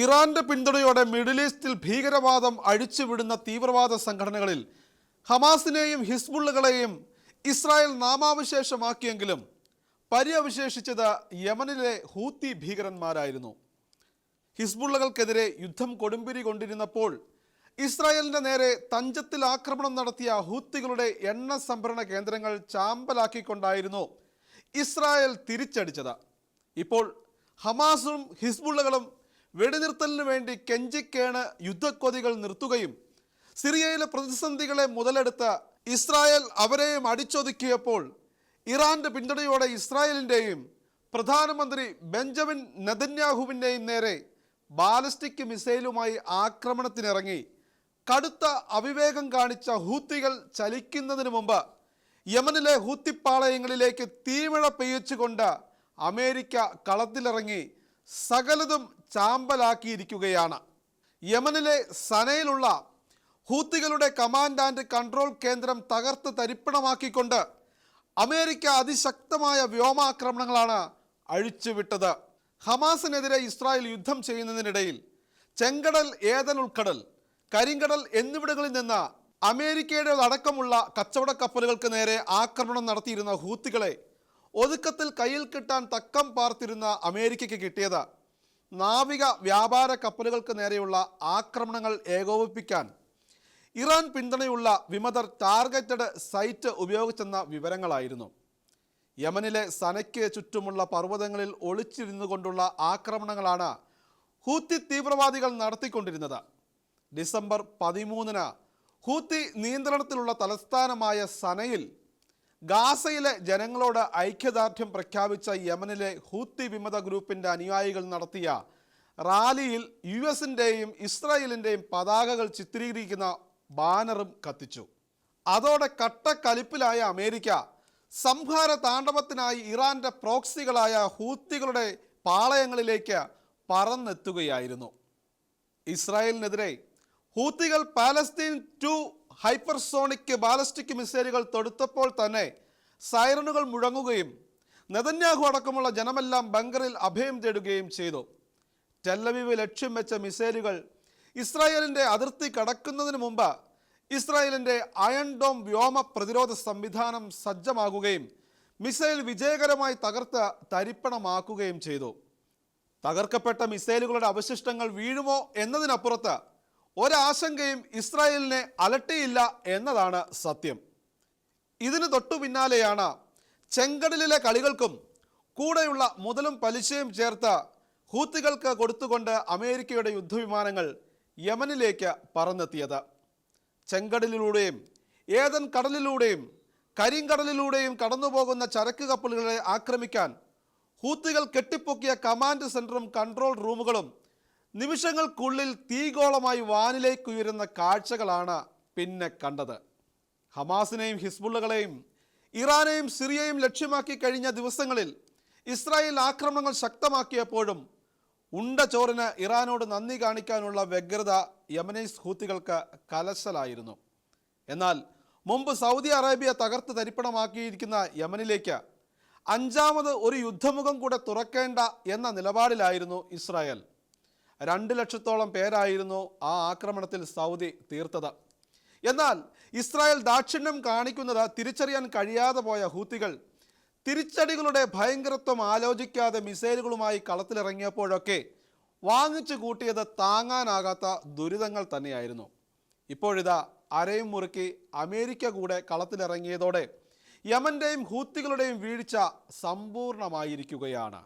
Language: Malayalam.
ഇറാന്റെ പിന്തുണയോടെ മിഡിൽ ഈസ്റ്റിൽ ഭീകരവാദം അഴിച്ചുവിടുന്ന തീവ്രവാദ സംഘടനകളിൽ ഹമാസിനെയും ഹിസ്ബുള്ളുകളെയും ഇസ്രായേൽ നാമാവശേഷമാക്കിയെങ്കിലും പര്യവശേഷിച്ചത് യമനിലെ ഹൂത്തി ഭീകരന്മാരായിരുന്നു. ഹിസ്ബുള്ളകൾക്കെതിരെ യുദ്ധം കൊടുമ്പിരി കൊണ്ടിരുന്നപ്പോൾ ഇസ്രായേലിന്റെ നേരെ തഞ്ചത്തിൽ ആക്രമണം നടത്തിയ ഹൂത്തികളുടെ എണ്ണ സംഭരണ കേന്ദ്രങ്ങൾ ചാമ്പലാക്കിക്കൊണ്ടായിരുന്നു ഇസ്രായേൽ തിരിച്ചടിച്ചത്. ഇപ്പോൾ ഹമാസും ഹിസ്ബുള്ളകളും വെടിനിർത്തലിനു വേണ്ടി കെഞ്ചിക്കേണ് യുദ്ധക്കൊതികൾ നിർത്തുകയും സിറിയയിലെ പ്രതിസന്ധികളെ മുതലെടുത്ത ഇസ്രായേൽ അവരെയും അടിച്ചൊതുക്കിയപ്പോൾ ഇറാന്റെ പിന്തുണയോടെ ഇസ്രായേലിന്റെയും പ്രധാനമന്ത്രി ബെഞ്ചമിൻ നെതന്യാഹുവിന്റെയും നേരെ ബാലിസ്റ്റിക് മിസൈലുമായി ആക്രമണത്തിനിറങ്ങി. കടുത്ത അവിവേകം കാണിച്ച ഹൂത്തികൾ ചലിക്കുന്നതിന് മുമ്പ് യമനിലെ ഹൂത്തിപ്പാളയങ്ങളിലേക്ക് തീമഴ പെയ്യിച്ചുകൊണ്ട് അമേരിക്ക കളത്തിലിറങ്ങി. സകലതും ചാമ്പലാക്കിയിരിക്കുകയാണ്. യമനിലെ സനയിലുള്ള ഹൂത്തികളുടെ കമാൻഡ് ആൻഡ് കൺട്രോൾ കേന്ദ്രം തകർത്ത് തരിപ്പണമാക്കിക്കൊണ്ട് അമേരിക്ക അതിശക്തമായ വ്യോമാക്രമണങ്ങളാണ് അഴിച്ചുവിട്ടത്. ഹമാസിനെതിരെ ഇസ്രായേൽ യുദ്ധം ചെയ്യുന്നതിനിടയിൽ ചെങ്കടൽ ഏതൻ ഉൾക്കടൽ കരിങ്കടൽ എന്നിവിടങ്ങളിൽ നിന്ന് അമേരിക്കയുടെ അടക്കമുള്ള കച്ചവട കപ്പലുകൾക്ക് നേരെ ആക്രമണം നടത്തിയിരുന്ന ഹൂത്തികളെ ഒതുക്കത്തിൽ കയ്യിൽ കിട്ടാൻ തക്കം പാർത്തിരുന്ന അമേരിക്കയ്ക്ക് കിട്ടിയത്. നാവിക വ്യാപാര കപ്പലുകൾക്ക് നേരെയുള്ള ആക്രമണങ്ങൾ ഏകോപിപ്പിക്കാൻ. ഇറാൻ പിന്തുണയുള്ള വിമതർ ടാർഗറ്റഡ് സൈറ്റ് ഉപയോഗിച്ചെന്ന വിവരങ്ങളായിരുന്നു. യമനിലെ സനയ്ക്ക് ചുറ്റുമുള്ള പർവതങ്ങളിൽ ഒളിച്ചിരുന്നു കൊണ്ടുള്ള ആക്രമണങ്ങളാണ് ഹൂത്തി തീവ്രവാദികൾ നടത്തിക്കൊണ്ടിരുന്നത്. ഡിസംബർ പതിമൂന്നിന് ഹൂത്തി നിയന്ത്രണത്തിലുള്ള തലസ്ഥാനമായ സനയിൽ ഗാസയിലെ ജനങ്ങളോട് ഐക്യദാർഢ്യം പ്രഖ്യാപിച്ച യമനിലെ ഹൂത്തി വിമത ഗ്രൂപ്പിന്റെ അനുയായികൾ നടത്തിയ റാലിയിൽ യു എസിന്റെയും ഇസ്രായേലിന്റെയും പതാകകൾ ചിത്രീകരിക്കുന്ന ബാനറും കത്തിച്ചു. അതോടെ കട്ടക്കലിപ്പിലായ അമേരിക്ക സംഹാര താണ്ഡവത്തിനായി ഇറാന്റെ പ്രോക്സികളായ ഹൂത്തികളുടെ പാളയങ്ങളിലേക്ക് പറന്നെത്തുകയായിരുന്നു. ഇസ്രായേലിനെതിരെ ഹൂത്തികൾ പാലസ്തീൻ ടു ഹൈപ്പർസോണിക് ബാലിസ്റ്റിക് മിസൈലുകൾ തൊടുത്തപ്പോൾ തന്നെ സൈറണുകൾ മുഴങ്ങുകയും നെതന്യാഹു അടക്കമുള്ള ജനമെല്ലാം ബങ്കറിൽ അഭയം തേടുകയും ചെയ്തു. ടെല്ലവീവ് ലക്ഷ്യം വെച്ച മിസൈലുകൾ ഇസ്രായേലിന്റെ അതിർത്തി കടക്കുന്നതിന് മുമ്പ് ഇസ്രായേലിന്റെ അയൺ ഡോം വ്യോമ പ്രതിരോധ സംവിധാനം സജ്ജമാകുകയും മിസൈൽ വിജയകരമായി തകർത്ത് തരിപ്പണമാക്കുകയും ചെയ്തു. തകർക്കപ്പെട്ട മിസൈലുകളുടെ അവശിഷ്ടങ്ങൾ വീഴുമോ എന്നതിനപ്പുറത്ത് ഒരാശങ്കയും ഇസ്രായേലിനെ അലട്ടിയില്ല എന്നതാണ് സത്യം. ഇതിന് തൊട്ടു പിന്നാലെയാണ് ചെങ്കടലിലെ കളികൾക്കും കൂടെയുള്ള മുതലും പലിശയും ചേർത്ത ഹൂത്തികൾക്ക് കൊടുത്തുകൊണ്ട് അമേരിക്കയുടെ യുദ്ധവിമാനങ്ങൾ യമനിലേക്ക് പറന്നെത്തിയത്. ചെങ്കടലിലൂടെയും ഏതൻ കടലിലൂടെയും കരിങ്കടലിലൂടെയും കടന്നുപോകുന്ന ചരക്ക് കപ്പലുകളെ ആക്രമിക്കാൻ ഹൂത്തികൾ കെട്ടിപ്പൊക്കിയ കമാൻഡ് സെന്ററും കൺട്രോൾ റൂമുകളും നിമിഷങ്ങൾക്കുള്ളിൽ തീഗോളമായി വാനിലേക്ക് ഉയരുന്ന കാഴ്ചകളാണ് പിന്നെ കണ്ടത്. ഹമാസിനെയും ഹിസ്ബുള്ളകളെയും ഇറാനെയും സിറിയയും ലക്ഷ്യമാക്കി കഴിഞ്ഞ ദിവസങ്ങളിൽ ഇസ്രായേൽ ആക്രമണങ്ങൾ ശക്തമാക്കിയപ്പോഴും ഉണ്ട ചോറിന് ഇറാനോട് നന്ദി കാണിക്കാനുള്ള വ്യഗ്രത യമനൈസ് ഹൂത്തികൾക്ക് കലശലായിരുന്നു. എന്നാൽ മുമ്പ് സൗദി അറേബ്യ തകർത്ത് തരിപ്പണമാക്കിയിരിക്കുന്ന യമനിലേക്ക് അഞ്ചാമത് ഒരു യുദ്ധമുഖം കൂടെ തുറക്കേണ്ട എന്ന നിലപാടിലായിരുന്നു ഇസ്രായേൽ. രണ്ട് ലക്ഷത്തോളം പേരായിരുന്നു ആ ആക്രമണത്തിൽ സൗദി തീർത്തത്. എന്നാൽ ഇസ്രായേൽ ദാക്ഷിണ്യം കാണിക്കുന്നത് തിരിച്ചറിയാൻ കഴിയാതെ പോയ ഹൂത്തികൾ തിരിച്ചടികളുടെ ഭയങ്കരത്വം ആലോചിക്കാതെ മിസൈലുകളുമായി കളത്തിലിറങ്ങിയപ്പോഴൊക്കെ വാങ്ങിച്ചു കൂട്ടിയത് താങ്ങാനാകാത്ത ദുരിതങ്ങൾ തന്നെയായിരുന്നു. ഇപ്പോഴിതാ അരയും മുറുക്കി അമേരിക്ക കൂടെ കളത്തിലിറങ്ങിയതോടെ യമന്റെയും ഹൂത്തികളുടെയും വീഴ്ച സമ്പൂർണമായിരിക്കുകയാണ്.